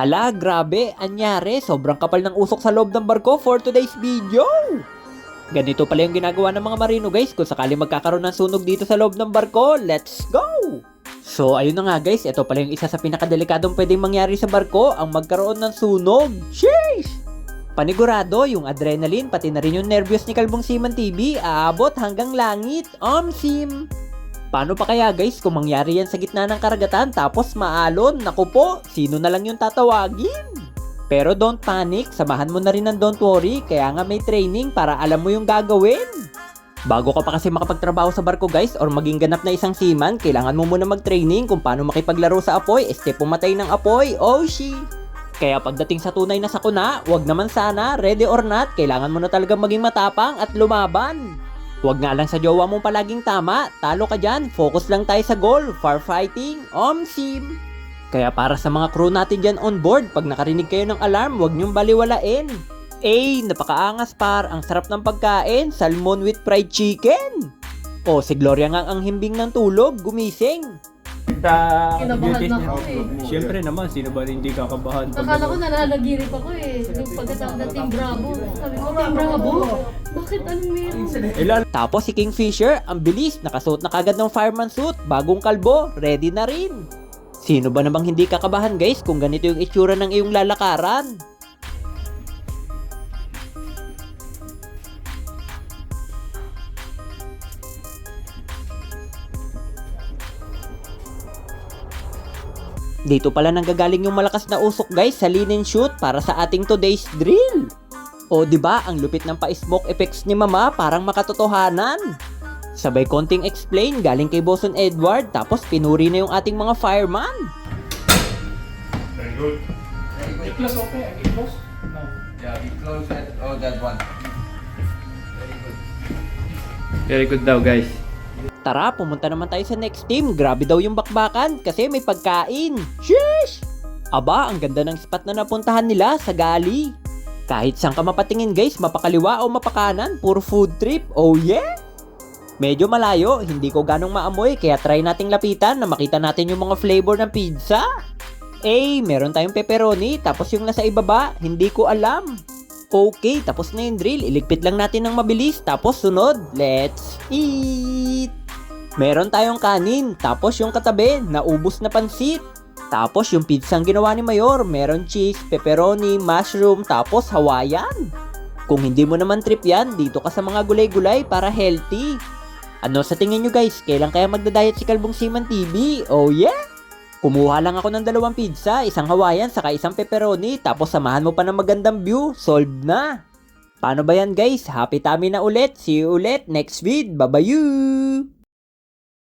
Hala, grabe, anyari, sobrang kapal ng usok sa loob ng barko for today's video. Ganito pala yung ginagawa ng mga marino guys kung sakali magkakaroon ng sunog dito sa loob ng barko. Let's go! So ayun na nga guys, ito pala yung isa sa pinakadelikadong pwedeng mangyari sa barko, ang magkaroon ng sunog. Sheesh! Panigurado, yung adrenaline pati na rin yung nervyos ni Kalbong Siman TV aabot hanggang langit. Omsim! Paano pa kaya guys kung mangyari yan sa gitna ng karagatan tapos maalon? Naku po, sino na lang yung tatawagin? Pero don't panic, samahan mo na rin ng don't worry, kaya nga may training para alam mo yung gagawin. Bago ka pa kasi makapagtrabaho sa barko guys or maging ganap na isang seaman, kailangan mo muna mag-training kung paano makipaglaro sa apoy, este pumatay ng apoy, oh she! Kaya pagdating sa tunay na sakuna, wag naman sana, ready or not, kailangan mo na talaga maging matapang at lumaban. Huwag nga lang sa jowa mong palaging tama, talo ka dyan, focus lang tayo sa goal, firefighting, omsim. Kaya para sa mga crew natin dyan on board, pag nakarinig kayo ng alarm, huwag niyong baliwalain. Eh, napakaangas par, ang sarap ng pagkain, salmon with fried chicken. O, si Gloria nga ang himbing ng tulog, gumising. Sa Kinabahan na niya. ako eh. Siyempre naman, sino ba hindi kakabahan? pag- Akala ko nalalagirip ako eh. Yung Team Bravo. Sabi ko, Team Bravo? Bakit anong meron? Eh, lalo Tapos si Kingfisher, ang bilis, nakasuot na kagad ng fireman suit, bagong kalbo, ready na rin. Sino ba namang hindi kakabahan guys kung ganito yung itsura ng iyong lalakaran? Dito pala nanggagaling yung malakas na usok guys sa linen shoot para sa ating today's drill. O di ba ang lupit ng pa-smoke effects ni Mama parang makatotohanan. Sabay konting explain galing kay Boson Edward tapos pinuri na yung ating mga fireman. Very good. Very close, okay? I close? No. Yeah, we close that. Oh, that one. Very good. Very good daw, guys. Tara, pumunta naman tayo sa next team. Grabe daw yung bakbakan kasi may pagkain. Sheesh! Aba, ang ganda ng spot na napuntahan nila sa gali. Kahit saan ka mapatingin guys, mapakaliwa o mapakanan, puro food trip. Oh yeah! Medyo malayo, hindi ko ganong maamoy kaya try nating lapitan na makita natin yung mga flavor ng pizza. Eh, meron tayong pepperoni tapos yung nasa ibaba, hindi ko alam. Okay, tapos na yung drill. Iligpit lang natin ng mabilis. Tapos sunod, let's eat! Meron tayong kanin. Tapos yung katabi, naubos na pansit. Tapos yung pizza ang ginawa ni Mayor, meron cheese, pepperoni, mushroom, tapos Hawaiian. Kung hindi mo naman trip yan, dito ka sa mga gulay-gulay para healthy. Ano sa tingin nyo guys, kailan kaya magda-diet si Kalbong Siman TV? Oh yeah! Kumuha lang ako ng dalawang pizza, isang Hawaiian, saka isang pepperoni, tapos samahan mo pa ng magandang view, solved na! Paano ba yan guys? Happy tummy na ulit, see you ulit next vid, bye-bye!